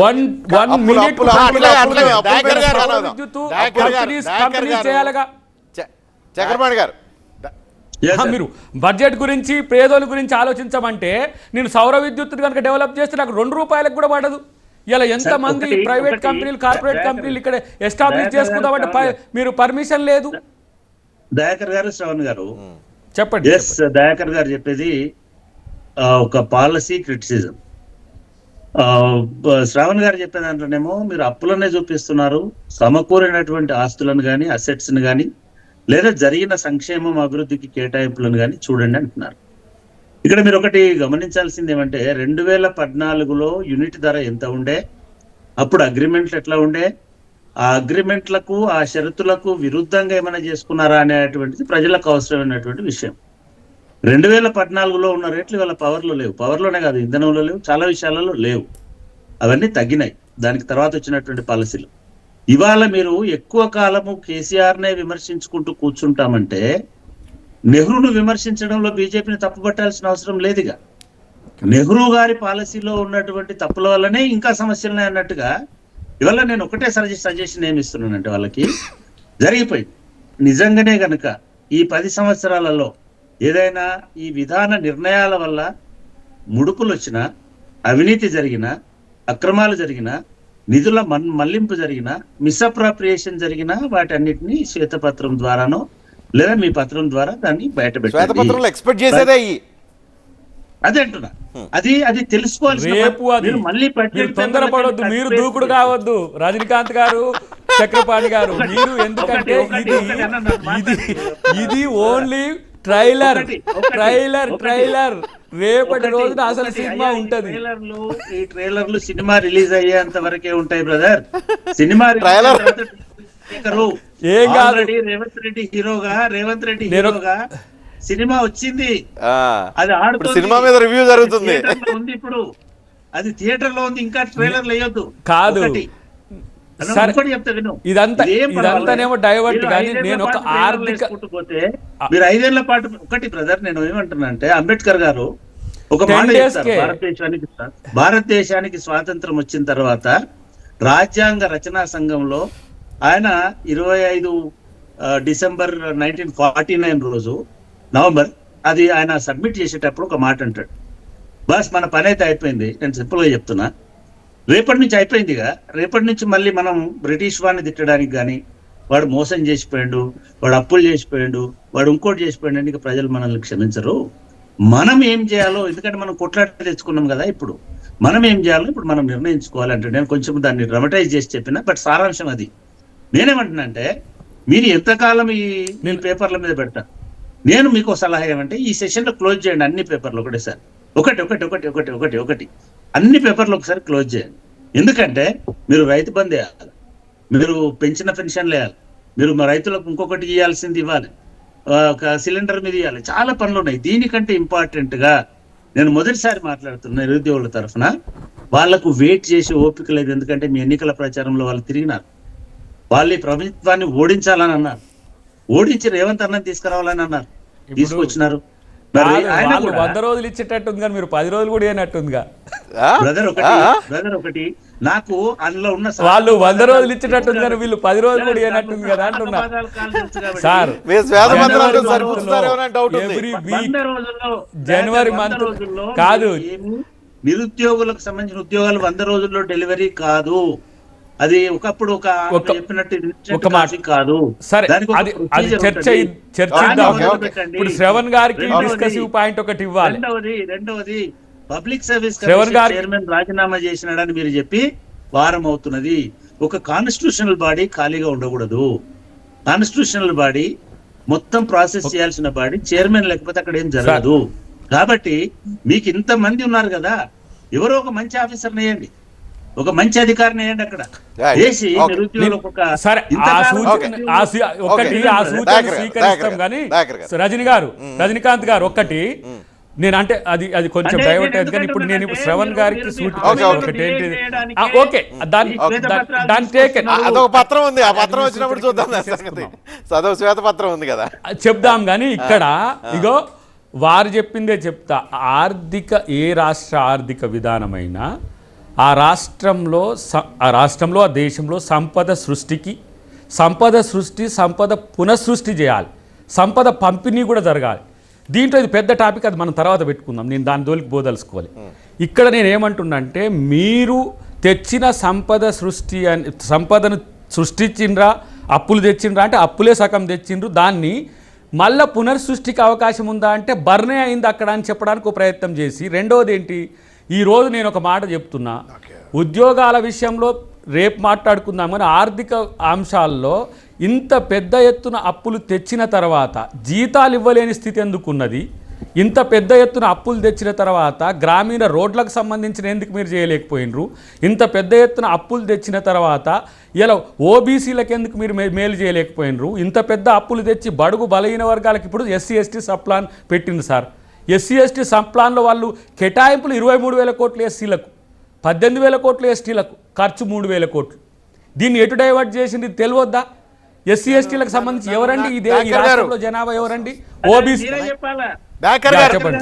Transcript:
One one minute Chakrapani గారు మీరు budget గురించి పేదోళ్ళ గురించి ఆలోచించమంటే నేను సౌర విద్యుత్ కనుక డెవలప్ చేస్తే నాకు రెండు రూపాయలకు కూడా పడదు. ఇలా ఎంత మంది ప్రైవేట్ కంపెనీలు కార్పొరేట్ కంపెనీలు ఇక్కడ ఎస్టాబ్లిష్ చేసుకుందామంటే మీరు పర్మిషన్ లేదు. దయాకర్ గారు శ్రవణ్ గారు. చెప్పండి ఎస్ దయాకర్ గారు చెప్పేది ఒక పాలసీ క్రిటిసిజం. శ్రావణ్ గారు చెప్పే దాంట్లోనేమో మీరు అప్పులనే చూపిస్తున్నారు సమకూరినటువంటి ఆస్తులను కానీ అసెట్స్ని కానీ లేదా జరిగిన సంక్షేమం అభివృద్ధికి కేటాయింపులను కానీ చూడండి అంటున్నారు. ఇక్కడ మీరు ఒకటి గమనించాల్సింది ఏమంటే రెండు వేల పద్నాలుగులో యూనిట్ ధర ఎంత ఉండే అప్పుడు అగ్రిమెంట్లు ఎట్లా ఉండే ఆ అగ్రిమెంట్లకు ఆ షరతులకు విరుద్ధంగా ఏమైనా చేసుకున్నారా అనేటువంటిది ప్రజలకు అవసరమైనటువంటి విషయం. రెండు వేల పద్నాలుగులో ఉన్న రేట్లు వాళ్ళ పవర్లో లేవు. పవర్లోనే కాదు ఇంధనంలో లేవు చాలా విషయాలలో లేవు. అవన్నీ తగ్గినాయి. దానికి తర్వాత వచ్చినటువంటి పాలసీలు. ఇవాళ మీరు ఎక్కువ కాలము కేసీఆర్నే విమర్శించుకుంటూ కూర్చుంటామంటే నెహ్రూను విమర్శించడంలో బీజేపీని తప్పుపట్టాల్సిన అవసరం లేదుగా. నెహ్రూ గారి పాలసీలో ఉన్నటువంటి తప్పుల వల్లనే ఇంకా సమస్యలున్నాయి అన్నట్టుగా ఇవాళ నేను ఒకటే సజెస్ట్ సజెషన్ ఏమి ఇస్తున్నానంటే వాళ్ళకి జరిగిపోయింది. నిజంగానే కనుక ఈ పది సంవత్సరాలలో ఏదైనా ఈ విధాన నిర్ణయాల వల్ల ముడుపులు వచ్చినా అవినీతి జరిగిన అక్రమాలు జరిగిన నిధుల మన్ మళ్ళింపు జరిగిన మిస్అప్రాప్రియేషన్ జరిగిన వాటన్నిటిని శ్వేతపత్రం ద్వారానో లేదా మీ పత్రం ద్వారా దాన్ని బయట అదే అంటున్నా. అది అది తెలుసుకోవాల్సిన రేపు అది. మీరు మళ్ళీ తొందరపడొద్దు. దూకుడు కావద్దు. రజనీకాంత్ గారు చక్రపాణి గారు మీరు ఎందుకంటే ఇది ఓన్లీ ట్రైలర్ ట్రైలర్. ట్రైలర్. రేపటి రోజున అసలు సినిమా ఉంటది. ట్రైలర్లు ఈ ట్రైలర్లు సినిమా రిలీజ్ అయ్యేంత వరకే ఉంటాయి బ్రదర్. Cinema trailer? ఏం కాదు. రేవంత్ రెడ్డి హీరోగా రేవంత్ రెడ్డి హీరోగా సినిమా వచ్చింది. ఆ, అది ఆడుతుంది. సినిమా మీద రివ్యూ జరుగుతుంది. ఉంది ఇప్పుడు. అది థియేటర్లో ఉంది ఇంకా ట్రైలర్ వేయొద్దు. కాదు. సరే. ఇదంతా- ఇదంతానేమో మీరు కానీ నేను ఒక ఆర్థిక- మీరు ఐదేళ్ళ పాటు ఒకటి బ్రదర్ నేను ఏమంటున్నా అంటే అంబేద్కర్ గారు ఒక 10 మాట. భారతదేశానికి భారతదేశానికి స్వాతంత్రం వచ్చిన తర్వాత రాజ్యాంగ రచనా సంఘంలో ఆయన ఇరవై ఐదు డిసెంబర్ నైన్టీన్ ఫార్టీ నైన్ రోజు నవంబర్ అది ఆయన సబ్మిట్ చేసేటప్పుడు ఒక మాట అంటాడు. బస్ మన పని అయితే అయిపోయింది. నేను సింపుల్గా చెప్తున్నా. రేపటి నుంచి అయిపోయిందిగా రేపటి నుంచి మళ్ళీ మనం బ్రిటిష్ వాడిని తిట్టడానికి కానీ వాడు మోసం చేసిపోయాడు వాడు అప్పులు చేసిపోయాడు వాడు ఇంకోటి చేసిపోయాడు అని ఇక ప్రజలు మనల్ని క్షమించరు. మనం ఏం చేయాలో ఎందుకంటే మనం కొట్లాట తెచ్చుకున్నాం కదా ఇప్పుడు. మనం ఏం చేయాలో ఇప్పుడు మనం నిర్ణయించుకోవాలంటే నేను కొంచెం దాన్ని డ్రమటైజ్ చేసి చెప్పిన బట్ సారాంశం అది. నేనేమంటున్నా అంటే మీరు ఎంతకాలం ఈ ఈ పేపర్ల మీద పెడతా నేను మీకు సలహా ఏమంటే ఈ సెషన్లో క్లోజ్ చేయండి అన్ని పేపర్లు ఒకటేసారి. ఒకటి ఒకటి ఒకటి ఒకటి ఒకటి ఒకటి. అన్ని పేపర్లు ఒకసారి క్లోజ్ చేయండి. ఎందుకంటే మీరు రైతు బంద్ వేయాలి. మీరు పెంచిన పెన్షన్లు వేయాలి. మీరు మా రైతులకు ఇంకొకటి ఇవ్వాల్సింది ఇవ్వాలి. ఒక సిలిండర్ మీద ఇవ్వాలి. చాలా పనులు ఉన్నాయి. దీనికంటే ఇంపార్టెంట్గా నేను మొదటిసారి మాట్లాడుతున్నా నిరుద్యోగుల తరఫున వాళ్ళకు వెయిట్ చేసి ఓపిక లేదు. ఎందుకంటే మీ ఎన్నికల ప్రచారంలో వాళ్ళు తిరిగినారు. వాళ్ళు ఈ ప్రభుత్వాన్ని ఓడించాలని అన్నారు. ఓడించి రేవంత్ అన్నం తీసుకురావాలని అన్నారు. తీసుకొచ్చినారు. వాళ్ళు వంద రోజులు ఇచ్చేటట్టుంది కానీ మీరు పది రోజులు కూడా ఏనట్టుందిగా ఆ? బ్రదర్ ఒకటి ఆ? బ్రదర్ ఒకటి నాకు అందులో ఉన్న వాళ్ళు వంద రోజులు ఇచ్చేటట్టుంది కానీ వీళ్ళు పది రోజులు కూడా ఏనట్టుంది కదా అంటున్నా సార్ మీరు శ్వేతపత్రాలతో జనవరి మంత్ కాదు. నిరుద్యోగులకు సంబంధించిన ఉద్యోగాలు వంద రోజుల్లో డెలివరీ కాదు అది ఒకప్పుడు ఒక చెప్పినట్టు ఒక మాట. కాదు సరే అది చర్చ. చర్చిద్దాం. ఇప్పుడు శ్రవణ్ గారికి రెండవది- డిస్కసివ్ పాయింట్ ఒకటి ఇవ్వాలి. రెండవది రెండవది పబ్లిక్ సర్వీస్ చైర్మన్ రాజీనామా చేసినాడని మీరు చెప్పి వారం అవుతున్నది. ఒక కాన్స్టిట్యూషనల్ బాడీ ఖాళీగా ఉండకూడదు. కాన్స్టిట్యూషనల్ బాడీ మొత్తం ప్రాసెస్ చేయాల్సిన బాడీ చైర్మన్ లేకపోతే అక్కడ ఏం జరగదు. కాబట్టి మీకు ఇంత మంది ఉన్నారు కదా ఎవరో ఒక మంచి ఆఫీసర్ వేయండి. ఒక మంచి అధికారిని వేయండి అక్కడ. వేసి సరే ఆ సూచన ఒకటి. ఆ సూచన స్వీకరిస్తాం కానీ. రజని గారు రజనీకాంత్ గారు ఒక్కటి నేను అంటే అది అది కొంచెం డైవర్ట్ అయింది కానీ ఇప్పుడు నేను ఇప్పుడు శ్రవణ్ గారికి సూటి. ఒకటి ఆ, ఓకే. దాని టేకెన్ ఆ, అదొక పత్రం ఉంది. ఆ పత్రం వచ్చినప్పుడు చూద్దాం చదువు శ్వేతపత్రం ఉంది కదా. చెప్దాం కానీ ఇక్కడ ఇగో వారు చెప్పిందే చెప్తా. ఆర్థిక ఏ రాష్ట్ర ఆర్థిక విధానమైనా ఆ రాష్ట్రంలో స- ఆ రాష్ట్రంలో ఆ దేశంలో సంపద సృష్టికి సంపద సృష్టి సంపద పునఃసృష్టి చేయాలి. సంపద పంపిణీ కూడా జరగాలి. దీంట్లో ఇది పెద్ద టాపిక్ అది మనం తర్వాత పెట్టుకుందాం. నేను దాని దోలికి బోదలుచుకోవాలి ఇక్కడ నేను ఏమంటున్నా మీరు తెచ్చిన సంపద సృష్టి అని సంపదను సృష్టించిండ్రా అప్పులు తెచ్చిండ్రా అంటే అప్పులే సగం తెచ్చిండ్రు. దాన్ని మళ్ళా పునర్సృష్టికి అవకాశం ఉందా అంటే బర్నే అయింది అక్కడ అని చెప్పడానికి ఒక ప్రయత్నం చేసి రెండవది ఏంటి ఈ రోజు నేను ఒక మాట చెప్తున్నా. ఉద్యోగాల విషయంలో రేపు మాట్లాడుకుందాం కానీ ఆర్థిక అంశాల్లో ఇంత పెద్ద ఎత్తున అప్పులు తెచ్చిన తర్వాత జీతాలు ఇవ్వలేని స్థితి ఎందుకున్నది? ఇంత పెద్ద ఎత్తున అప్పులు తెచ్చిన తర్వాత గ్రామీణ రోడ్లకు సంబంధించిన ఎందుకు మీరు చేయలేకపోయినరు? ఇంత పెద్ద ఎత్తున అప్పులు తెచ్చిన తర్వాత ఇలా ఓబీసీలకు ఎందుకు మీరు మేలు చేయలేకపోయినరు? ఇంత పెద్ద అప్పులు తెచ్చి బడుగు బలహీన వర్గాలకు ఇప్పుడు ఎస్సీ ఎస్టీ సప్లాన్ పెట్టింది సార్. ఎస్సీ ఎస్టీ సప్లాన్లో వాళ్ళు కేటాయింపులు ఇరవై మూడు వేల కోట్లు ఎస్సీలకు పద్దెనిమిది వేల కోట్లు ఎస్టీలకు ఖర్చు మూడు వేల కోట్లు. దీన్ని ఎటు డైవర్ట్ చేసింది తెలియద్దా ఎస్సీ ఎస్టీలకు సంబంధించి ఎవరండి? ఇదే ఈ. రాష్ట్రంలో జనాభా ఎవరండి? ఓబీసీ మీరే చెప్పాలా? బ్యాకర్ యా, గారు చెప్పండి.